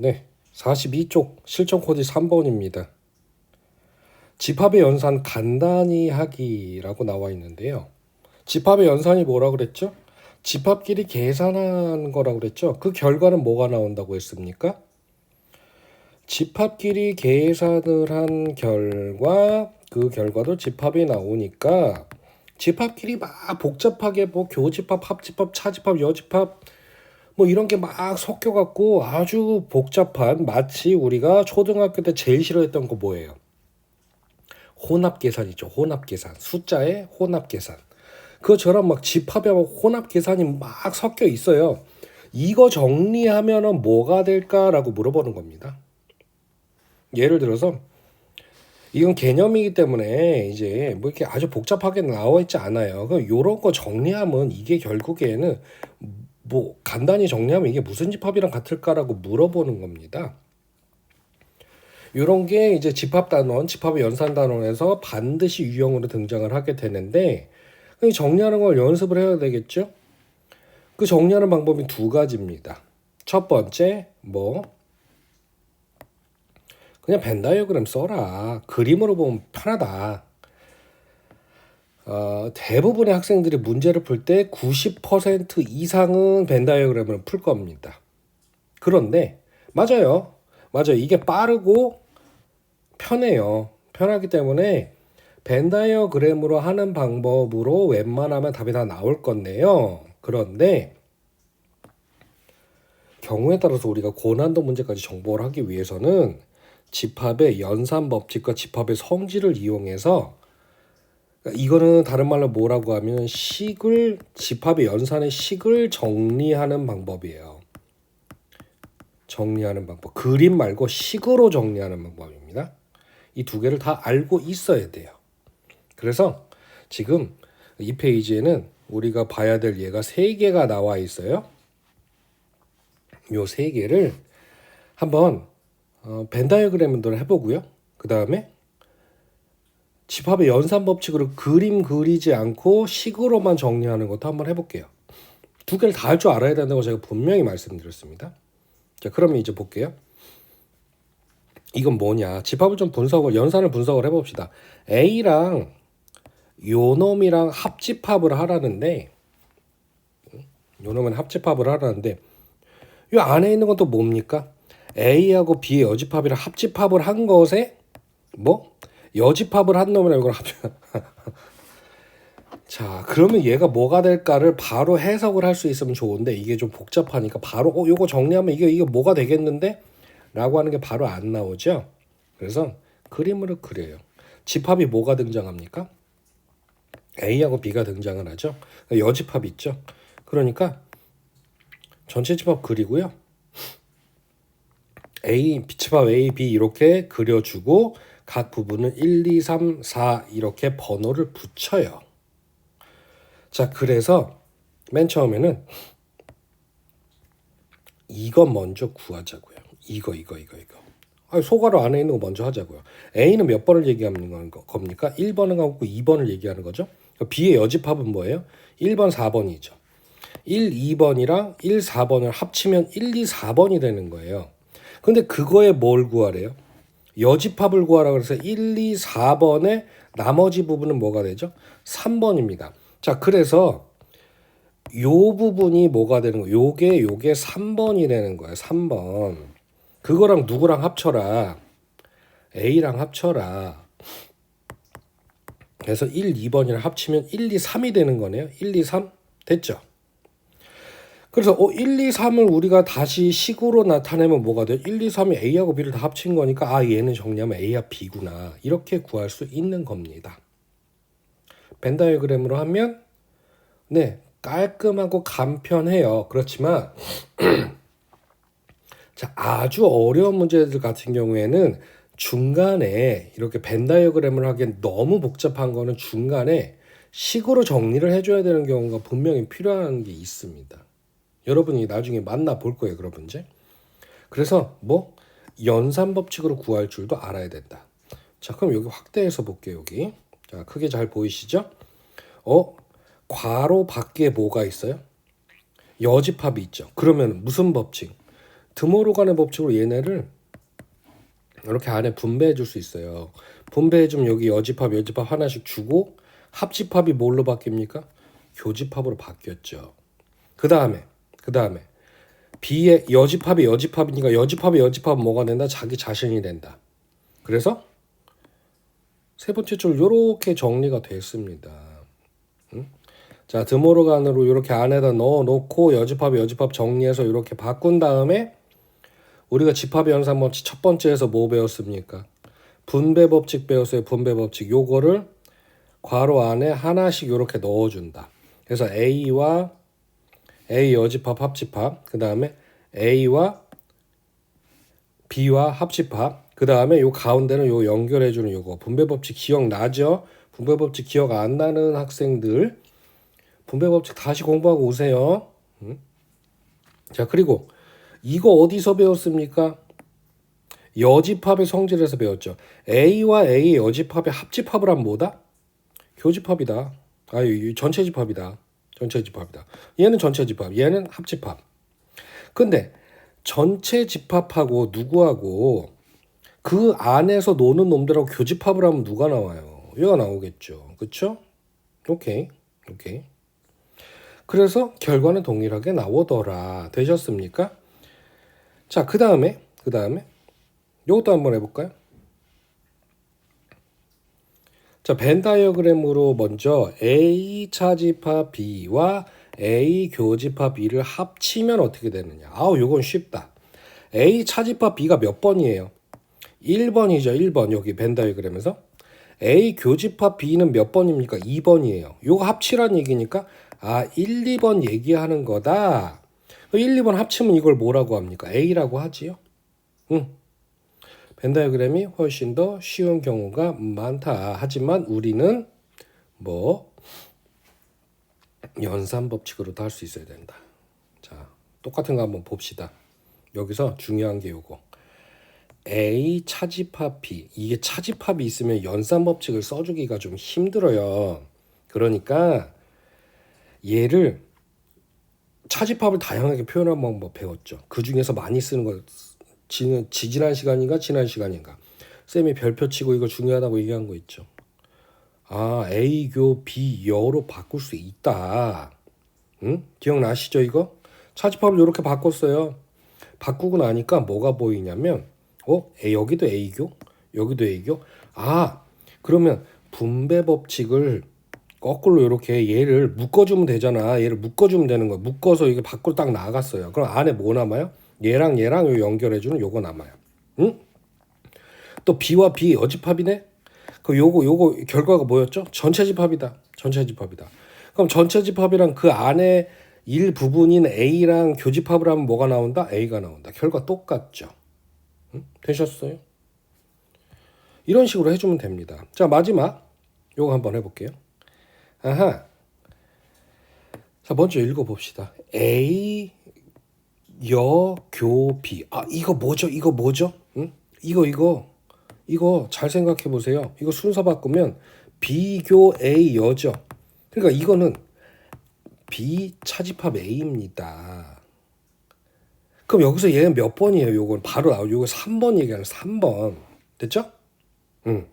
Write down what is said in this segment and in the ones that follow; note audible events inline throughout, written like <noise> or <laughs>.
네, 42쪽 실전 코드 3번입니다. 집합의 연산 간단히 하기라고 나와 있는데요. 집합의 연산이 뭐라 그랬죠? 집합끼리 계산한 거라 그랬죠? 그 결과는 뭐가 나온다고 했습니까? 집합끼리 계산을 한 결과 그 결과도 집합이 나오니까 집합끼리 막 복잡하게 뭐 교집합, 합집합, 차집합, 여집합 뭐 이런 게 막 섞여 갖고 아주 복잡한 마치 우리가 초등학교 때 제일 싫어했던 거 뭐예요? 혼합 계산이죠. 혼합 계산. 숫자의 혼합 계산. 그것처럼 막 집합에 막 혼합 계산이 막 섞여 있어요. 이거 정리하면은 뭐가 될까라고 물어보는 겁니다. 예를 들어서 이건 개념이기 때문에 이제 뭐 이렇게 아주 복잡하게 나와 있지 않아요. 그 요런 거 정리하면 이게 결국에는 뭐 간단히 정리하면 이게 무슨 집합이랑 같을까라고 물어보는 겁니다. 이런 게 이제 집합 단원, 집합의 연산 단원에서 반드시 유형으로 등장을 하게 되는데 그 정리하는 걸 연습을 해야 되겠죠. 그 정리하는 방법이 두 가지입니다. 첫 번째 뭐 그냥 벤 다이어그램 써라. 그림으로 보면 편하다. 어, 대부분의 학생들이 문제를 풀 때 90% 이상은 벤 다이어그램을 풀 겁니다. 그런데 맞아요. 맞아요. 이게 빠르고 편해요. 편하기 때문에 벤 다이어그램으로 하는 방법으로 웬만하면 답이 다 나올 건데요. 그런데 경우에 따라서 우리가 고난도 문제까지 정보를 하기 위해서는 집합의 연산 법칙과 집합의 성질을 이용해서 이거는 다른 말로 뭐라고 하면 식을 집합의 연산의 식을 정리하는 방법이에요. 정리하는 방법. 그림 말고 식으로 정리하는 방법입니다. 이 두 개를 다 알고 있어야 돼요. 그래서 지금 이 페이지에는 우리가 봐야 될 예가 세 개가 나와 있어요. 요 세 개를 한번 어, 벤 다이어그램으로 해보고요. 그 다음에 집합의 연산 법칙으로 그림 그리지 않고 식으로만 정리하는 것도 한번 해볼게요. 두 개를 다 할 줄 알아야 된다고 제가 분명히 말씀드렸습니다. 자, 그러면 이제 볼게요. 이건 뭐냐? 집합을 좀 분석을 연산을 분석을 해봅시다. A랑 요 놈이랑 합집합을 하라는데 요 놈은 합집합을 하라는데 요 안에 있는 건 또 뭡니까? A하고 B의 여집합이랑 합집합을 한 것에 뭐 여집합을 한 놈이랑 이걸 합쳐. <laughs> 자, 그러면 얘가 뭐가 될까를 바로 해석을 할 수 있으면 좋은데 이게 좀 복잡하니까 바로 어 요거 정리하면 이게 이게 뭐가 되겠는데? 라고 하는 게 바로 안 나오죠. 그래서 그림으로 그려요. 집합이 뭐가 등장합니까? A하고 B가 등장을 하죠. 여집합 있죠. 그러니까 전체 집합 그리고요. A, 집합 A, B 이렇게 그려주고 각 부분은 1, 2, 3, 4 이렇게 번호를 붙여요. 자, 그래서 맨 처음에는 이거 먼저 구하자고요. 이거, 이거, 이거, 이거. 아니, 소괄호 안에 있는 거 먼저 하자고요. A는 몇 번을 얘기하는 겁니까? 1번을 갖고 2번을 얘기하는 거죠. B의 여집합은 뭐예요? 1번, 4번이죠. 1, 2번이랑 1, 4번을 합치면 1, 2, 4번이 되는 거예요. 근데 그거에 뭘 구하래요? 여집합을 구하라 그래서 1, 2, 4번의 나머지 부분은 뭐가 되죠? 3번입니다. 자, 그래서 요 부분이 뭐가 되는 거예요? 요게 요게 3번이 되는 거예요. 3번. 그거랑 누구랑 합쳐라. A랑 합쳐라. 그래서 1, 2번이랑 합치면 1, 2, 3이 되는 거네요. 1, 2, 3 됐죠? 그래서 어, 1, 2, 3을 우리가 다시 식으로 나타내면 뭐가 돼요? 1, 2, 3이 A하고 B를 다 합친 거니까 아 얘는 정리하면 A와 B구나 이렇게 구할 수 있는 겁니다. 벤 다이어그램으로 하면 네 깔끔하고 간편해요. 그렇지만 <clears throat> 자 아주 어려운 문제들 같은 경우에는 중간에 이렇게 벤 다이어그램을 하기엔 너무 복잡한 거는 중간에 식으로 정리를 해줘야 되는 경우가 분명히 필요한 게 있습니다. 여러분이 나중에 만나 볼 거예요, 그런 문제. 그래서 뭐 연산 법칙으로 구할 줄도 알아야 된다. 자, 그럼 여기 확대해서 볼게요, 여기. 자, 크게 잘 보이시죠? 어, 괄호 밖에 뭐가 있어요? 여집합이 있죠. 그러면 무슨 법칙? 드모르간의 법칙으로 얘네를 이렇게 안에 분배해 줄 수 있어요. 분배해 주면 여기 여집합, 여집합 하나씩 주고 합집합이 뭘로 바뀝니까? 교집합으로 바뀌었죠. 그 다음에 그 다음에 B의 여집합이 여집합이니까 여집합의 여집합은 뭐가 된다? 자기 자신이 된다. 그래서 세 번째 줄 이렇게 정리가 됐습니다. 응? 자 드모르간으로 이렇게 안에다 넣어 놓고 여집합 여집합 정리해서 이렇게 바꾼 다음에 우리가 집합의 연산 법칙 첫 번째에서 뭐 배웠습니까? 분배 법칙 배웠어요. 분배 법칙. 요거를 괄호 안에 하나씩 이렇게 넣어준다. 그래서 A와 A 여집합 합집합 그 다음에 A와 B와 합집합 그 다음에 요 가운데는 요 연결해주는 요거 분배 법칙 기억나죠? 분배 법칙 기억 안 나는 학생들 분배 법칙 다시 공부하고 오세요. 음? 자 그리고 이거 어디서 배웠습니까? 여집합의 성질에서 배웠죠. A와 A 여집합의 합집합을 하면 뭐다? 교집합이다. 아, 이 전체 집합이다. 전체 집합이다. 얘는 전체 집합, 얘는 합집합. 근데 전체 집합하고 누구하고 그 안에서 노는 놈들하고 교집합을 하면 누가 나와요? 얘가 나오겠죠. 그쵸? 오케이. 오케이. 그래서 결과는 동일하게 나오더라. 되셨습니까? 자, 그 다음에, 그 다음에, 요것도 한번 해볼까요? 자, 벤 다이어그램으로 먼저 A 차집합 B와 A 교집합 B를 합치면 어떻게 되느냐? 아우, 요건 쉽다. A 차집합 B가 몇 번이에요? 1번이죠, 1번. 여기 벤 다이어그램에서. A 교집합 B는 몇 번입니까? 2번이에요. 요거 합치란 얘기니까, 아, 1, 2번 얘기하는 거다. 1, 2번 합치면 이걸 뭐라고 합니까? A라고 하지요. 응. 벤 다이어그램이 훨씬 더 쉬운 경우가 많다. 하지만 우리는 뭐 연산 법칙으로도 할 수 있어야 된다. 자, 똑같은 거 한번 봅시다. 여기서 중요한 게 요거. A 차집합 B 이게 차집합이 있으면 연산 법칙을 써주기가 좀 힘들어요. 그러니까 얘를 차집합을 다양하게 표현하는 방법 배웠죠. 그 중에서 많이 쓰는 거 지는 지지난 시간인가 지난 시간인가 쌤이 별표 치고 이거 중요하다고 얘기한 거 있죠. 아 A교 B여로 바꿀 수 있다. 응? 기억나시죠 이거? 차집합을 이렇게 바꿨어요. 바꾸고 나니까 뭐가 보이냐면 어? 여기도 A교? 여기도 A교? 아 그러면 분배 법칙을 거꾸로 이렇게 얘를 묶어주면 되잖아. 얘를 묶어주면 되는 거야. 묶어서 이게 밖으로 딱 나갔어요. 그럼 안에 뭐 남아요? 얘랑 얘랑 요 연결해주는 요거 남아요. 응? 또 B와 B 여집합이네? 그 요거 요거 결과가 뭐였죠? 전체 집합이다. 전체 집합이다. 그럼 전체 집합이랑 그 안에 일부분인 A랑 교집합을 하면 뭐가 나온다? A가 나온다. 결과 똑같죠. 응? 되셨어요? 이런 식으로 해주면 됩니다. 자 마지막 요거 한번 해볼게요. 아하. 자 먼저 읽어봅시다. A 여교비. 아 이거 뭐죠? 이거 뭐죠? 응? 이거 이거 이거 잘 생각해 보세요. 이거 순서 바꾸면 비교 A 여죠. 그러니까 이거는 B 차집합 A입니다. 그럼 여기서 얘는 몇 번이에요? 요건 바로 나오. 요거 3번 얘기하는 3번. 됐죠? 응.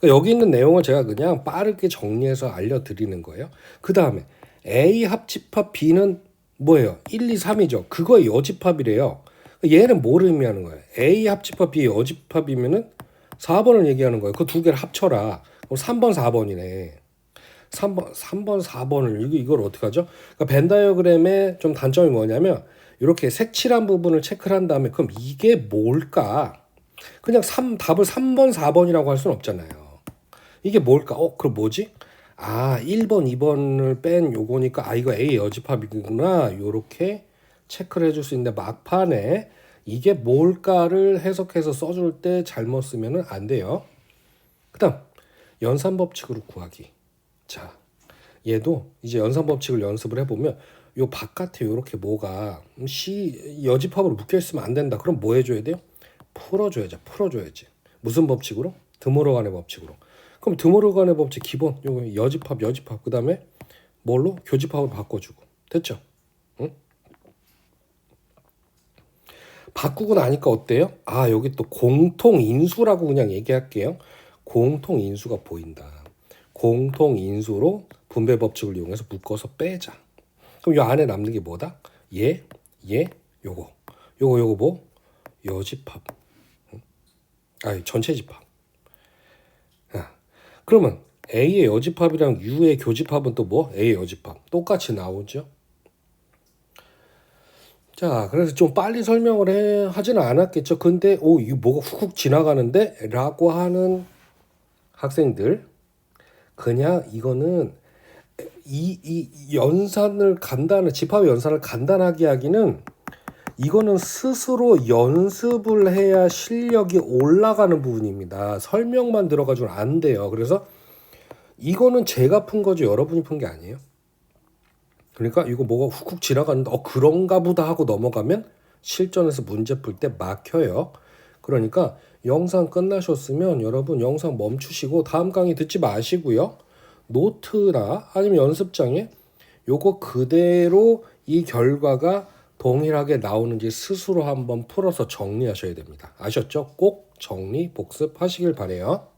그러니까 여기 있는 내용을 제가 그냥 빠르게 정리해서 알려드리는 거예요. 그 다음에 A 합집합 B는 뭐예요? 1, 2, 3이죠. 그거 여집합이래요. 얘는 뭐를 의미하는 거예요? A 합집합 B 여집합이면은 4번을 얘기하는 거예요. 그 두 개를 합쳐라. 그럼 3번 4번이네. 3번 3번 4번을 이거 이걸 어떻게 하죠? 그러니까 벤 다이어그램의 좀 단점이 뭐냐면 이렇게 색칠한 부분을 체크를 한 다음에 그럼 이게 뭘까? 그냥 3 답을 3번 4번이라고 할 수는 없잖아요. 이게 뭘까? 어, 그럼 뭐지? 아, 1번, 2번을 뺀 요거니까 아 이거 A 여집합이구나. 요렇게 체크를 해줄 수 있는데 막판에 이게 뭘까를 해석해서 써줄 때 잘못 쓰면은 안 돼요. 그 다음 연산 법칙으로 구하기. 자, 얘도 이제 연산 법칙을 연습을 해보면 요 바깥에 요렇게 뭐가 시 여집합으로 묶여 있으면 안 된다. 그럼 뭐 해줘야 돼요? 풀어줘야죠. 풀어줘야지. 무슨 법칙으로? 드모로간의 법칙으로. 그럼 드모로간의 법칙 기본 요거 여집합 여집합 그 다음에 뭘로 교집합으로 바꿔주고 됐죠? 응? 바꾸고 나니까 어때요? 아 여기 또 공통 인수라고 그냥 얘기할게요. 공통 인수가 보인다. 공통 인수로 분배 법칙을 이용해서 묶어서 빼자. 그럼 이 안에 남는 게 뭐다? 얘, 얘, 요거, 요거, 요거 뭐? 여집합. 응? 아니 전체 집합. 아, 그러면 A의 여집합이랑 U의 교집합은 또 뭐? A의 여집합. 똑같이 나오죠. 자, 그래서 좀 빨리 설명을 해 하지는 않았겠죠. 근데 오, 이거 뭐가 훅훅 지나가는데? 라고 하는 학생들 그냥 이거는 이, 이 연산을 간단한 집합 연산을 간단하게 하기는 이거는 스스로 연습을 해야 실력이 올라가는 부분입니다. 설명만 들어가지고는 안 돼요. 그래서 이거는 제가 푼 거죠. 여러분이 푼 게 아니에요. 그러니까 이거 뭐가 훅훅 지나가는데 어 그런가 보다 하고 넘어가면 실전에서 문제 풀 때 막혀요. 그러니까 영상 끝나셨으면 여러분 영상 멈추시고 다음 강의 듣지 마시고요. 노트나 아니면 연습장에 요거 그대로 이 결과가 동일하게 나오는지 스스로 한번 풀어서 정리하셔야 됩니다. 아셨죠? 꼭 정리 복습하시길 바래요.